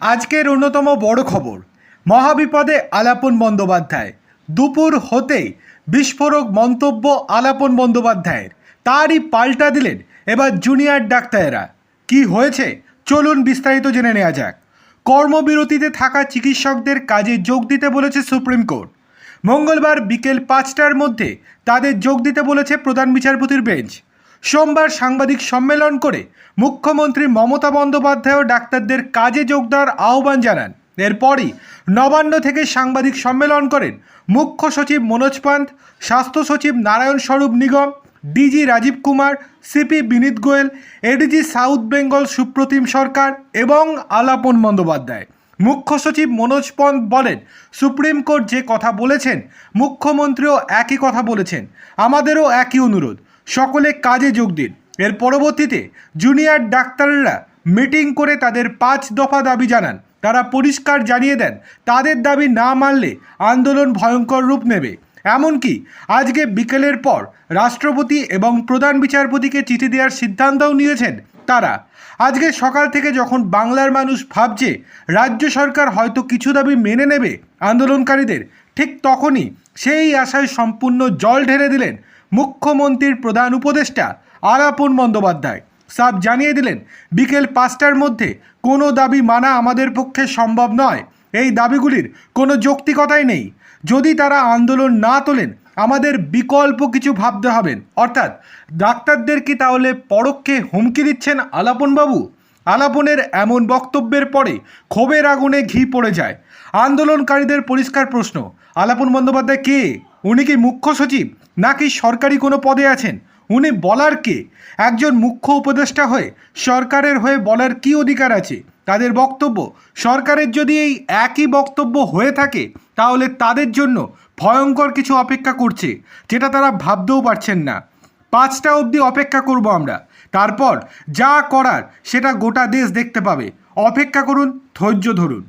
আজকের অন্যতম বড় খবর, মহাবিপদে আলাপন বন্দ্যোপাধ্যায়। দুপুর হতেই বিস্ফোরক মন্তব্য আলাপন বন্দ্যোপাধ্যায়ের। তারই পাল্টা দিলেন এবার জুনিয়র ডাক্তারেরা। কি হয়েছে? চলুন বিস্তারিত জেনে নেওয়া যাক। কর্মবিরতিতে থাকা চিকিৎসকদের কাজে যোগ দিতে বলেছে সুপ্রিম কোর্ট। মঙ্গলবার বিকেল পাঁচটার মধ্যে তাদের যোগ দিতে বলেছে প্রধান বিচারপতির বেঞ্চ। সোমবার সাংবাদিক সম্মেলন করে মুখ্যমন্ত্রী মমতা বন্দ্যোপাধ্যায় ডাক্তারদের কাজে যোগ দেওয়ার আহ্বান জানান। এরপরই নবান্ন থেকে সাংবাদিক সম্মেলন করেন মুখ্য সচিব মনোজ পান্ত, স্বাস্থ্য সচিব Narayan Swarup Nigam, DG Rajeev Kumar, CP Vineet Goyal, ADG south Bengal Supratim Sarkar এবং আলাপন বন্দ্যোপাধ্যায়। মুখ্য সচিব মনোজ পন্ত বলেন, সুপ্রিম কোর্ট যে কথা বলেছেন, মুখ্যমন্ত্রীও একই কথা বলেছেন। আমাদেরও একই অনুরোধ। সকলে কাজে যোগ দিন। এর পরবর্তীতে জুনিয়র ডাক্তাররা মিটিং করে তাদের পাঁচ দফা দাবি জানান। তারা পরিষ্কার জানিয়ে দেন, তাদের দাবি না মানলে আন্দোলন ভয়ঙ্কর রূপ নেবে। এমনকি আজকে বিকেলের পর রাষ্ট্রপতি এবং প্রধান বিচারপতিকে চিঠি দেওয়ার সিদ্ধান্তও নিয়েছেন তারা। আজকে সকাল থেকে যখন বাংলার মানুষ ভাবছে, রাজ্য সরকার হয়তো কিছু দাবি মেনে নেবে আন্দোলনকারীদের ঠিক তখনই সেই আশায় সম্পূর্ণ জল ঢেলে দিলেন মুখ্যমন্ত্রীর প্রধান উপদেষ্টা আলাপন বন্দ্যোপাধ্যায়। সাব জানিয়ে দিলেন, বিকেল পাঁচটার মধ্যে কোনো দাবি মানা আমাদের পক্ষে সম্ভব নয়। এই দাবিগুলির কোনো যৌক্তিকতাই নেই। যদি তারা আন্দোলন না তোলেন, আমাদের বিকল্প কিছু ভাবতে হবেন। অর্থাৎ ডাক্তারদের কি তাহলে পরোক্ষে হুমকি দিচ্ছেন আলাপনবাবু? আলাপনের এমন বক্তব্যের পরে ক্ষোভের আগুনে ঘি পড়ে যায়। আন্দোলনকারীদের পরিষ্কার প্রশ্ন, আলাপন বন্দ্যোপাধ্যায় কে? উনি কি মুখ্য সচিব? নাকি সরকারি কোনো পদে আছেন? উনি বলার কে? একজন মুখ্য উপদেষ্টা হয়ে সরকারের হয়ে বলার কি অধিকার আছে? তাদের বক্তব্য, সরকারের যদি এই একই বক্তব্য হয়ে থাকে, তাহলে তাদের জন্য ভয়ঙ্কর কিছু অপেক্ষা করছে, যেটা তারা ভাবতেও পারছেন না। পাঁচটা অবধি অপেক্ষা করব আমরা। তারপর যা করার সেটা গোটা দেশ দেখতে পাবে। অপেক্ষা করুন ধৈর্য ধরুন।